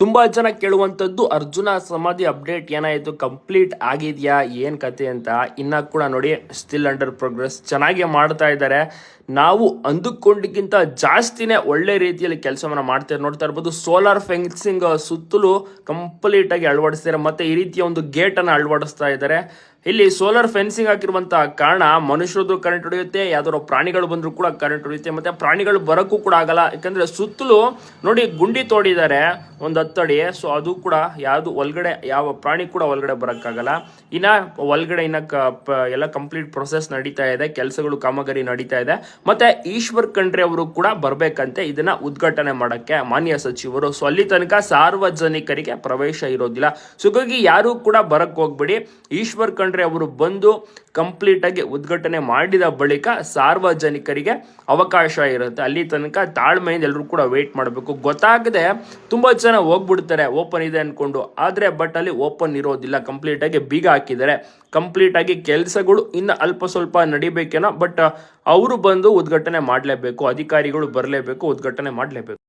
ತುಂಬಾ ಜನ ಕೇಳುವಂತದ್ದು ಅರ್ಜುನ ಸಮಾಧಿ ಅಪ್ಡೇಟ್ ಏನಾಯ್ತು? ಕಂಪ್ಲೀಟ್ ಆಗಿದ್ಯಾ? ಏನ್ ಕತೆ ಅಂತ ಇನ್ನ ಕೂಡ ನೋಡಿ ಸ್ಟಿಲ್ ಅಂಡರ್ ಪ್ರೋಗ್ರೆಸ್ ಚೆನ್ನಾಗಿ ಮಾಡ್ತಾ ಇದ್ದಾರೆ. ನಾವು ಅಂದುಕೊಂಡಿಗಿಂತ ಜಾಸ್ತಿನೇ ಒಳ್ಳೆ ರೀತಿಯಲ್ಲಿ ಕೆಲಸವನ್ನು ಮಾಡ್ತಾರೆ ನೋಡ್ತಾ ಇರ್ಬೋದು. ಸೋಲಾರ್ ಫೆನ್ಸಿಂಗ್ ಸುತ್ತಲೂ ಕಂಪ್ಲೀಟ್ ಆಗಿ ಅಳವಡಿಸ್ತಾರೆ ಮತ್ತೆ ಈ ರೀತಿಯ ಒಂದು ಗೇಟ್ ಅನ್ನ ಅಳವಡಿಸ್ತಾ ಇದ್ದಾರೆ ಇಲ್ಲಿ ಸೋಲಾರ್ ಫೆನ್ಸಿಂಗ್ ಹಾಕಿರುವಂತಹ ಕಾರಣ ಮನುಷ್ಯರದ್ದು ಕರೆಂಟ್ ಹೊಡೆಯುತ್ತೆ ಯಾವ್ದಾದ್ರು ಪ್ರಾಣಿಗಳು ಬಂದರೂ ಕೂಡ ಕರೆಂಟ್ ಹೊಡೆಯುತ್ತೆ ಮತ್ತೆ ಪ್ರಾಣಿಗಳು ಬರಕ್ಕೂ ಕೂಡ ಆಗಲ್ಲ. ಯಾಕಂದ್ರೆ ಸುತ್ತಲೂ ನೋಡಿ ಗುಂಡಿ ತೋಡಿದ್ದಾರೆ ಒಂದು ಹತ್ತಡಿ ಸೊ ಅದು ಕೂಡ ಯಾವುದು ಒಳಗಡೆ, ಯಾವ ಪ್ರಾಣಿ ಕೂಡ ಒಳಗಡೆ ಬರೋಕ್ಕಾಗಲ್ಲ. ಇನ್ನ ಒಳಗಡೆ ಇನ್ನ ಕ- ಎಲ್ಲ ಕಂಪ್ಲೀಟ್ ಪ್ರೊಸೆಸ್ ನಡೀತಾ ಇದೆ. ಕೆಲಸಗಳು ಕಾಮಗಾರಿ ನಡೀತಾ ಇದೆ. ಮತ್ತೆ ಈಶ್ವರ್ ಖಂಡ್ರೆ ಅವರು ಕೂಡ ಬರ್ಬೇಕಂತೆ. ಇದನ್ನ ಉದ್ಘಾಟನೆ ಮಾಡಕ್ಕೆ ಮಾನ್ಯ ಸಚಿವರು. ಸೊ ಅಲ್ಲಿ ತನಕ ಸಾರ್ವಜನಿಕರಿಗೆ ಪ್ರವೇಶ ಇರೋದಿಲ್ಲ. ಸೊ ಯಾರು ಕೂಡ ಬರಕ್ ಹೋಗ್ಬೇಡಿ. ಈಶ್ವರ್ ಖಂಡ್ರೆ ಅವರು ಬಂದು ಕಂಪ್ಲೀಟ್ ಆಗಿ ಉದ್ಘಾಟನೆ ಮಾಡಿದ ಬಳಿಕ ಸಾರ್ವಜನಿಕರಿಗೆ ಅವಕಾಶ ಇರುತ್ತೆ. ಅಲ್ಲಿ ತನಕ ತಾಳ್ಮೆಯಿಂದ ಎಲ್ಲರೂ ಕೂಡ ವೇಟ್ ಮಾಡಬೇಕು. ಗೊತ್ತಾಗದೆ ತುಂಬಾ ಜನ ಹೋಗ್ಬಿಡ್ತಾರೆ ಓಪನ್ ಇದೆ ಅನ್ಕೊಂಡು. ಆದ್ರೆ ಬಟ್ ಅಲ್ಲಿ ಓಪನ್ ಇರೋದಿಲ್ಲ. ಕಂಪ್ಲೀಟ್ ಆಗಿ ಬೀಗ ಹಾಕಿದ್ದಾರೆ. ಕಂಪ್ಲೀಟ್ ಆಗಿ ಕೆಲಸಗಳು ಇನ್ನು ಅಲ್ಪ ಸ್ವಲ್ಪ ನಡಿಬೇಕೇನೋ ಬಟ್ ಅವರು ಬಂದು ಉದ್ಘಾಟನೆ ಮಾಡಲೇಬೇಕು. ಅಧಿಕಾರಿಗಳು ಬರಲೇಬೇಕು, ಉದ್ಘಾಟನೆ ಮಾಡಲೇಬೇಕು.